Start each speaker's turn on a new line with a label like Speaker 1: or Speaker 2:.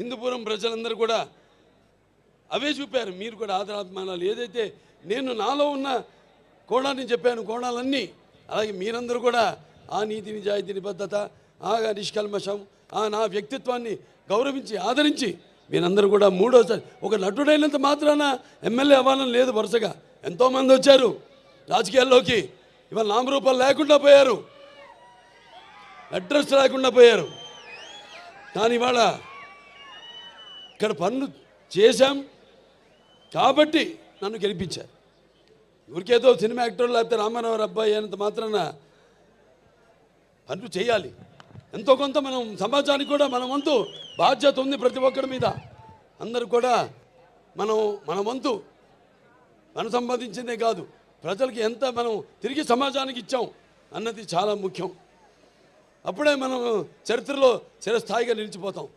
Speaker 1: హిందూపురం ప్రజలందరూ కూడా అవే చూపారు. మీరు కూడా ఆదరాభిమానాలు. ఏదైతే నేను నాలో ఉన్న కోణాన్ని చెప్పాను కోణాలన్నీ అలాగే మీరందరూ కూడా ఆ నీతి నిజాయితీ నిబద్ధత ఆ నిష్కల్మషం ఆ నా వ్యక్తిత్వాన్ని గౌరవించి ఆదరించి మీరందరూ కూడా మూడోసారి ఒక నటుడైనంత మాత్రాన ఎమ్మెల్యే అవ్వాలని లేదు వరుసగా. ఎంతోమంది వచ్చారు రాజకీయాల్లోకి. ఇవాళ నామరూపాలు లేకుండా పోయారు. అడ్రస్ లేకుండా పోయారు. కానీ ఇవాళ ఇక్కడ పనులు చేశాం కాబట్టి నన్ను గెలిపించారు. ఊరికేదో సినిమా యాక్టర్ లేకపోతే రామారావు అబ్బాయి అయినంత మాత్రాన పనులు చేయాలి. ఎంతో కొంత మనం సమాజానికి కూడా మన వంతు బాధ్యత ఉంది ప్రతి ఒక్కరి మీద. అందరూ కూడా మనం మన వంతు మనం సంపాదించిందే కాదు ప్రజలకి ఎంత మనం తిరిగి సమాజానికి ఇచ్చాం అన్నది చాలా ముఖ్యం. అప్పుడే మనం చరిత్రలో చిరస్థాయిగా నిలిచిపోతాం.